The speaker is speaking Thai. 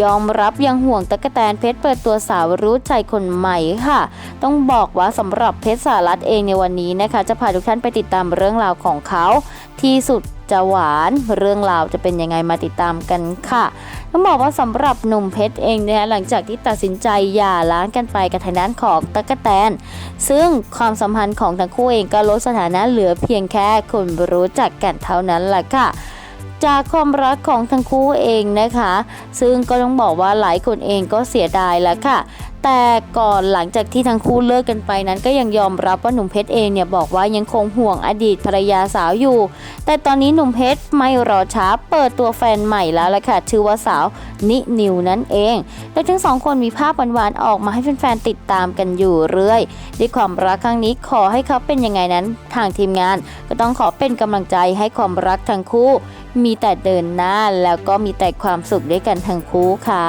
ยอมรับยังห่วงตะกะแตนเพชรเปิดตัวสาวรู้ใจคนใหม่ค่ะ ต้องบอกว่าสำหรับเพชรสารัตเองในวันนี้นะคะ จะพาทุกท่านไปติดตามเรื่องราวของเขาที่สุดจะหวานเรื่องราวจะเป็นยังไงมาติดตามกันค่ะต้องบอกว่าสำหรับหนุ่มเพชรเองนี่ยหลังจากที่ตัดสินใจหย่าร้างกันไปกับทางด้านของตะกะแตน ซึ่งความสัมพันธ์ของทั้งคู่เองก็ลดสถานะเหลือเพียงแค่คนรู้จักกันเท่านั้นแหละค่ะ จากความรักของทั้งคู่เองนะคะ ซึ่งก็ต้องบอกว่าหลายคนเองก็เสียดายแล้วค่ะแต่ก่อนหลังจากที่ทั้งคู่เลิกกันไปนั้นก็ยังยอมรับว่าหนุ่มเพชรเองเนี่ยบอกว่ายังคงห่วงอดีตภรรยาสาวอยู่ แต่ตอนนี้หนุ่มเพชรไม่รอช้าเปิดตัวแฟนใหม่แล้วละค่ะชื่อว่าสาวนินิวนั่นเองโดยทั้งสองคนมีภาพหวานๆออกมาให้แฟนๆติดตามกันอยู่เรื่อยด้วยความรักครั้งนี้ขอให้เขาเป็นยังไงนั้น ทางทีมงาน ก็ต้องขอเป็นกำลังใจให้ความรักทั้งคู่ มีแต่เดินหน้าแล้วก็มีแต่ความสุขด้วยกันทั้งคู่ค่ะ